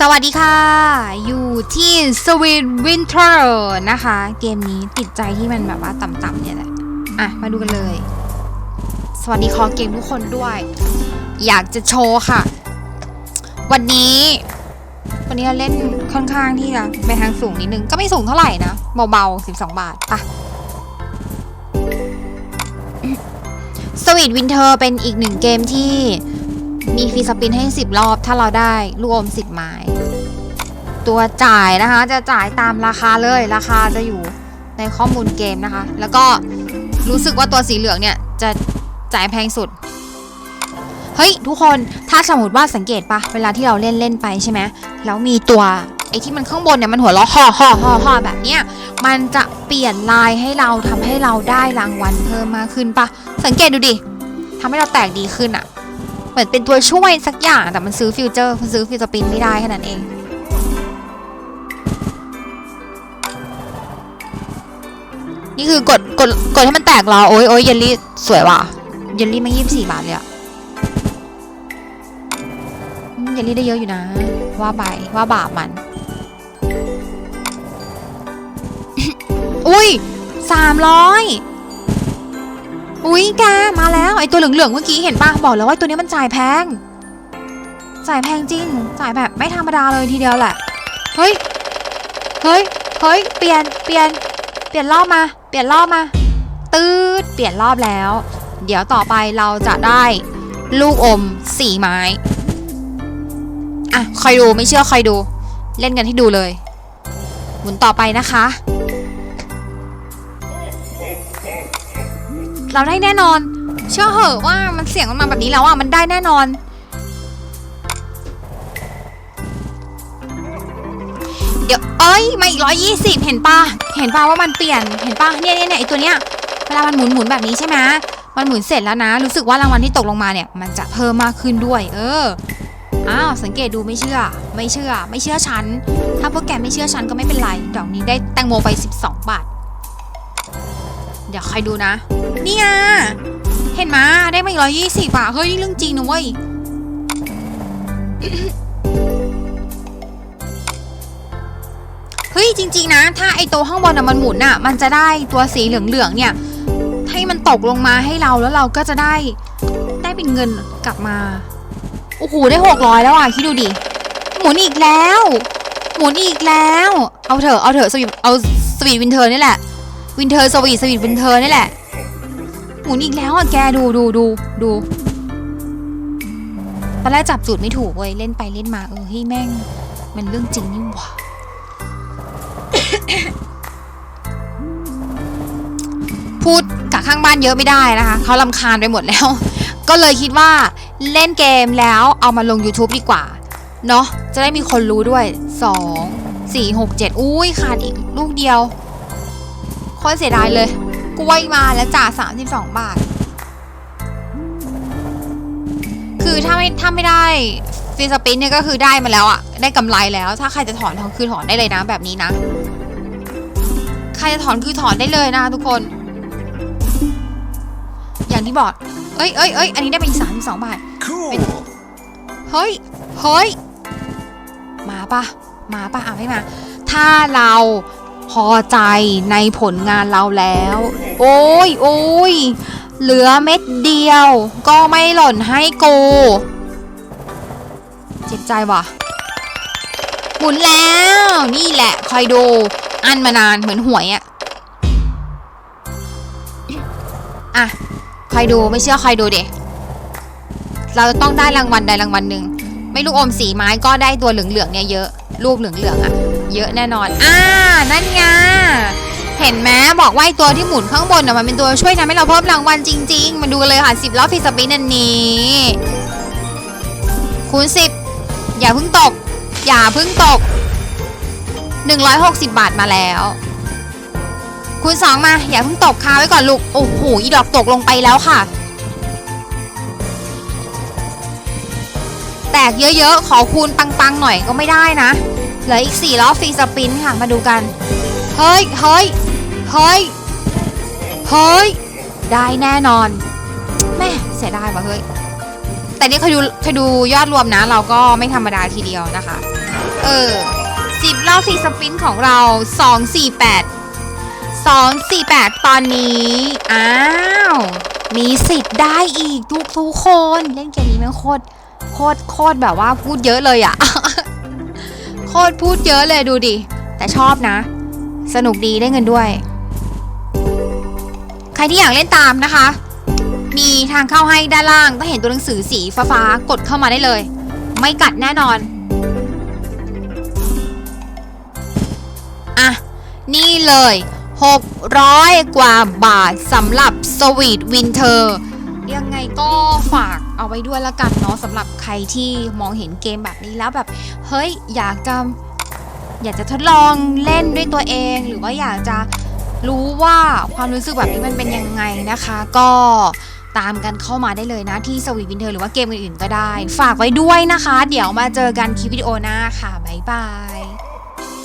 สวัสดีค่ะ อยู่ที่ Sweet Winter นะคะ เกมนี้ติดใจที่มันแบบว่าต่ำๆเนี่ยแหละ อะ มาดูกันเลย สวัสดีคอเกมทุกคนด้วย อยากจะโชว์ค่ะ วันนี้ วันนี้เราเล่นค่อนข้างที่จะไปทางสูงนิดนึง ก็ไม่สูงเท่าไหร่นะ เบาๆ 12 บาทปะสวีทวินเทอร์เป็นอีกหนึ่งเกมที่ มีฟรีสปินให้ 10 รอบ ถ้าเราได้ลูกอม 10 ไม้ ตัวจ่ายนะคะ จะจ่ายตามราคาเลย ราคาจะอยู่ในข้อมูลเกมนะคะ แล้วก็รู้สึกว่าตัวสีเหลืองเนี่ย จะจ่ายแพงสุด เฮ้ย ทุกคน ถ้าสมมติว่าสังเกตปะเวลาที่เราเล่นเล่นไปใช่ไหมแล้วมีตัวไอ้ที่มันข้างบนเนี่ยมันหัวเราะห่อห่อห่อห่อแบบเนี้ยมันจะเปลี่ยนลายให้เราทำให้เราได้รางวัลเพิ่มมากขึ้นปะสังเกตดูดิทำให้เราแตกดีขึ้นอะ เหมือนเป็นตัวช่วยสักอย่างแต่มันซื้อฟิวเจอร์มันซื้อฟิวสปินไม่ได้แค่นั้นเองนี่คือกดกดกดให้มันแตกเรอโอ้ยโอ้ยเยลลี่สวยว่ะเยลลี่มายี่สิบสี่บาทเลยอะเยลลี่ได้เยอะอยู่นะ ว่าใบว่าบาปมัน อุ้ยสามร้อย อุ้ยแกมาแล้วไอตัวเหลืองๆเมื่อกี้เห็นปะบอกแล้วว่าตัวนี้มันจ่ายแพง จ่ายแพงจริง จ่ายแบบไม่ธรรมดาเลยทีเดียวแหละ เฮ้ย เฮ้ย เฮ้ย เปลี่ยน เปลี่ยน เปลี่ยนรอบมา เปลี่ยนรอบมา ตืดเปลี่ยนรอบแล้ว เดี๋ยวต่อไปเราจะได้ลูกอมสี่ไม้ อะคอยดูไม่เชื่อคอยดู เล่นกันให้ดูเลย หมุนต่อไปนะคะ เราได้แน่นอน เชื่อเหอะว่ามันเสียงมันมาแบบนี้แล้วอะมันได้แน่นอน เดี๋ยวเอ้ยมาอีกร้อยยี่สิบเห็นปะเห็นปะว่ามันเปลี่ยนเห็นปะเนี่ยเนี่ยเนี่ยไอตัวเนี้ยเวลามันหมุนหมุนแบบนี้ใช่ไหมมันหมุนเสร็จแล้วนะ รู้สึกว่ารางวัลที่ตกลงมาเนี่ยมันจะเพิ่มมากขึ้นด้วย เอออ้าวสังเกตดูไม่เชื่อ ไม่เชื่อ ไม่เชื่อฉัน ถ้าพวกแกไม่เชื่อฉันก็ไม่เป็นไรดอกนี้ได้แตงโมไป 12 บาท เดี๋ยวใครดูนะ นี่ไงเห็นมยได้มาอีกร้อยยี่สิบอะเฮ้ย เรื่องจริงนะเว้ย เฮ้ย จริง ๆ นะ ถ้าไอตัวข้างบนอะมันหมุนอะมันจะได้ตัวสีเหลือง ๆ เนี่ย ให้มันตกลงมาให้เราแล้วเราก็จะได้ ได้เป็นเงินกลับมา โอ้โห ได้หกร้อยแล้วอะ คิดดูดิ หมุนอีกแล้ว หมุนอีกแล้ว เอาเถอะ เอาเถอะสวีทเอาสวีทวินเทอร์นี่แหละ วินเทอร์สวีทสวีทวินเทอร์นี่แหละ หมุนอีกแล้วอะแกดูดูดูดูตอนแรกจับจุดไม่ถูกเว้ยเล่นไปเล่นมาเออเฮ้ยแม่ง มันเรื่องจริงนี่หว่าพูดกับข้างบ้านเยอะไม่ได้นะคะเขาลำคาญไปหมดแล้ว ก็เลยคิดว่าเล่นเกมแล้วเอามาลง YouTube ดีกว่า เนาะจะได้มีคนรู้ด้วย 2 4 6 7 อุ้ยขาดอีกลูกเดียวโคตรเสียดายเลย กล้วยมาแล้วจ่า32บาท คือถ้าไม่ถ้าไม่ได้ฟรีสปินเนี่ยก็คือได้มาแล้วอะได้กำไรแล้ว ถ้าใครจะถอนทองคือถอนได้เลยนะแบบนี้นะ ใครจะถอนคือถอนได้เลยนะทุกคน อย่างที่บอก เอ้ยเอ้ยเอ้ยอันนี้ได้ไปอีกสามสองบาท Cool. เฮ้ยเฮ้ยมาปะมาปะอะไม่มา ถ้าเรา พอใจในผลงานเราแล้ว โอ้ยโอ้ยเหลือเม็ดเดียว ก็ไม่หล่นให้กูเจ็บใจว่ะ หมุนแล้ว นี่แหละคอยดูอันมานานเหมือนหวยอะอะคอยดูไม่เชื่อคอยดูเด็เราต้องได้รางวัลใดรางวัลหนึ่งไม่ลูกอมสีไม้ก็ได้ตัวเหลืองๆเนี่ยเยอะ รูปเหลืองๆอะ เยอะแน่นอน อ่า นั่นไง เห็นไหมบอกว่าไอตัวที่หมุนข้างบนอะมันเป็นตัวช่วยทำให้เราเพิ่มรางวัลจริง ๆ มาดูกันเลยค่ะสิบรอบฟิสปินอันนี้ คูณสิบอย่าเพิ่งตก อย่าเพิ่งตก 160 บาทมาแล้ว คูณสองมา อย่าเพิ่งตกคาไว้ก่อนลูก โอ้โห อีดอกตกลงไปแล้วค่ะแตกเยอะๆ ขอคูณปังๆ หน่อยก็ไม่ได้นะ เหลืออีก 4 รอบฟรีสปินค่ะ มาดูกัน เฮ้ย เฮ้ย เฮ้ย เฮ้ย ได้แน่นอน แม่เสียดายว่ะเฮ้ย แต่นี่เคยดูเคยดูยอดรวมนะ เราก็ไม่ธรรมดาทีเดียวนะคะ เออสิบรอบสี่สปินของเราสองสี่แปดสองสี่แปดตอนนี้ อ้าว มีสิทธิ์ได้อีกทุกทุกคน เล่นเกมนี้แมันโคตร โคตร โคตรแบบว่าพูดเยอะเลยอะโค ตรพูดเยอะเลยดูดิ แต่ชอบนะ สนุกดีได้เงินด้วย ใครที่อยากเล่นตามนะคะ มีทางเข้าให้ด้านล่างต้องเห็นตัวหนังสือสีฟ้าๆกดเข้ามาได้เลย ไม่กัดแน่นอนอะนี่เลย 600 กว่าบาทสำหรับสวีทวินเทอร์ ยังไงก็ฝากเอาไว้ด้วยละกันเนาะสำหรับใครที่มองเห็นเกมแบบนี้แล้วแบบ เฮ้ย อยากจะอยากจะทดลองเล่นด้วยตัวเอง หรือว่าอยากจะรู้ว่าความรู้สึกแบบนี้มันเป็นยังไงนะคะ ก็ตามกันเข้ามาได้เลยนะที่สวีวินเทอร์หรือว่าเกมอื่นๆก็ได้ ฝากไว้ด้วยนะคะ เดี๋ยวมาเจอกันคลิปวิดีโอหน้าค่ะบ๊ายบาย